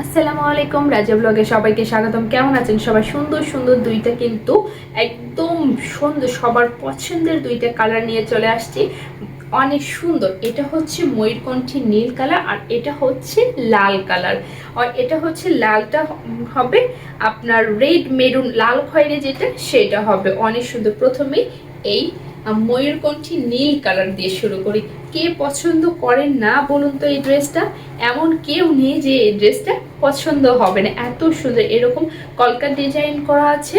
আসসালামু আলাইকুম, রাজা ব্লগে সবাইকে স্বাগতম। কেমন আছেন সবাই? সুন্দর সুন্দর দুইটা কিন্তু একদম সুন্দর, সবার পছন্দের দুইটা কালার নিয়ে চলে আসছি। অনেক সুন্দর। এটা হচ্ছে ময়ূরকণ্ঠী নীল কালার আর এটা হচ্ছে লাল কালার আর এটা হচ্ছে লালটা হবে আপনার রেড মেরুন লাল খয়েরি যেটা, সেটা হবে। অনেক সুন্দর। প্রথমেই এই ময়ূরকণ্ঠী নীল কালার দিয়ে শুরু করি। কে পছন্দ করেন না বলুন তো এই ড্রেসটা? এমন কেউ নেই যে এই ড্রেসটা পছন্দ হবে না। এত সুন্দর, এরকম কলকা ডিজাইন করা আছে।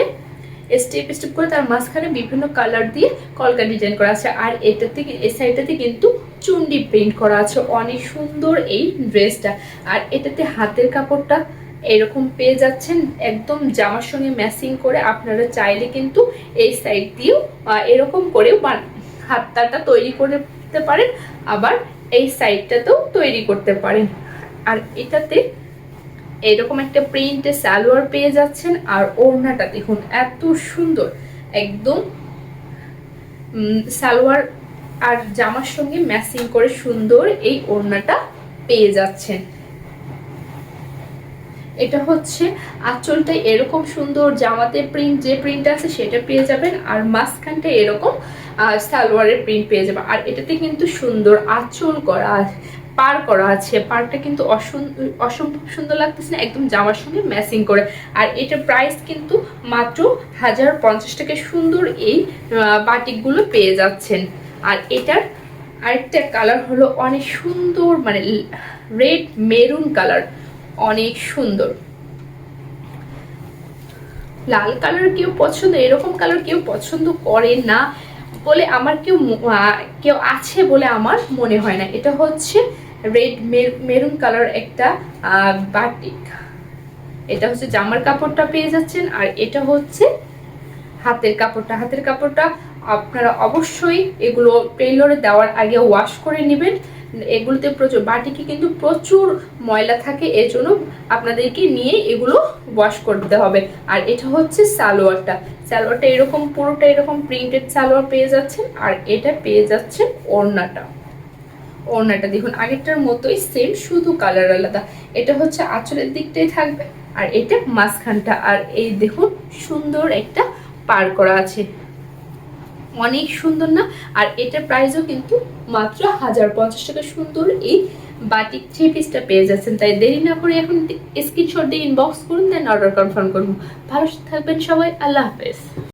স্টেপ স্টেপ করে তার মাঝখানে বিভিন্ন কালার দিয়ে কলকা ডিজাইন করা আছে। আর এটাতে এই সাইডটাতে কিন্তু চুন্ডি প্রিন্ট করা আছে। অনেক সুন্দর এই ড্রেসটা। আর এটাতে হাতের কাপড়টা এরকম পেয়ে যাচ্ছেন, একদম জামার সঙ্গে ম্যাচিং করে আপনারা চাইলে কিন্তু এই সাইড দিয়েও এরকম করেও হাতটাটা তৈরি করতে পারেন, আবার এই সাইডটাতেও তৈরি করতে পারেন। আর এটাতে এরকম একটা প্রিন্টে সালোয়ার পেয়ে যাচ্ছেন, আর ওড়নাটা দেখুন এত সুন্দর, একদম সালোয়ার আর জামার সঙ্গে ম্যাচিং করে সুন্দর এই ওড়নাটা পেয়ে যাচ্ছেন। এটা হচ্ছে আঁচলটা এরকম সুন্দর, জামাতে প্রিন্ট যে প্রিন্ট আছে সেটা পেয়ে যাবেন আর মাঝখানটা এরকম সালোয়ারের প্রিন্ট পেয়ে যাবেন। আর এটাতে কিন্তু সুন্দর আঁচল করা পার করা আছে। পারটা কিন্তু অসম্ভব সুন্দর লাগতেছে না, একদম জামার সঙ্গে ম্যাচিং করে। আর এটার প্রাইস কিন্তু মাত্র হাজার পঞ্চাশ টাকা সুন্দর এই বাটিকগুলো পেয়ে যাচ্ছেন। আর এটার আরেকটা কালার হলো অনেক সুন্দর মানে রেড মেরুন কালার অনেক সুন্দর। লাল কালার কেউ পছন্দ, এরকম কালার কেউ পছন্দ করে না বলে আমার কেউ কেউ আছে বলে আমার মনে হয় না। এটা হচ্ছে রেড মেরুন কালার একটা বাটিক। এটা হচ্ছে জামার কাপড়টা পেয়ে যাচ্ছেন আর এটা হচ্ছে হাতের কাপড়টা। হাতের কাপড়টা আপনারা অবশ্যই এগুলো টেইলরে দেওয়ার আগে ওয়াশ করে নেবেন। এগুলোতে প্রচুর, বাটিকে কিন্তু প্রচুর ময়লা থাকে, এর জন্য আপনাদেরকে নিয়ে এগুলো ওয়াশ করতে হবে। আর এটা হচ্ছে সালোয়ারটা। সালোয়ারটা এরকম, পুরোটা এরকম প্রিন্টেড সালোয়ার পেয়ে যাচ্ছেন, আর এটা পেয়ে যাচ্ছেন ওড়নাটা। ওড়নাটা দেখুন, আগেরটার মতোই সেম শুধু কালার আলাদা। এটা হচ্ছে আঁচলের দিকটাই থাকবে, আর এটা মাঝখানটা। আর এই দেখুন, সুন্দর একটা পার করা আছে। অনেক সুন্দর না? আর এটার প্রাইসও কিন্তু মাত্র হাজার পঞ্চাশ টাকা সুন্দর। এই বাটিক থ্রি পিসটা পেয়ে যাচ্ছেন। তাই দেরি না করে এখন স্ক্রিনশট দিয়ে ইনবক্স করুন দেন অর্ডার কনফার্ম করুন। ভালো থাকবেন সবাই। আল্লাহ হাফেজ।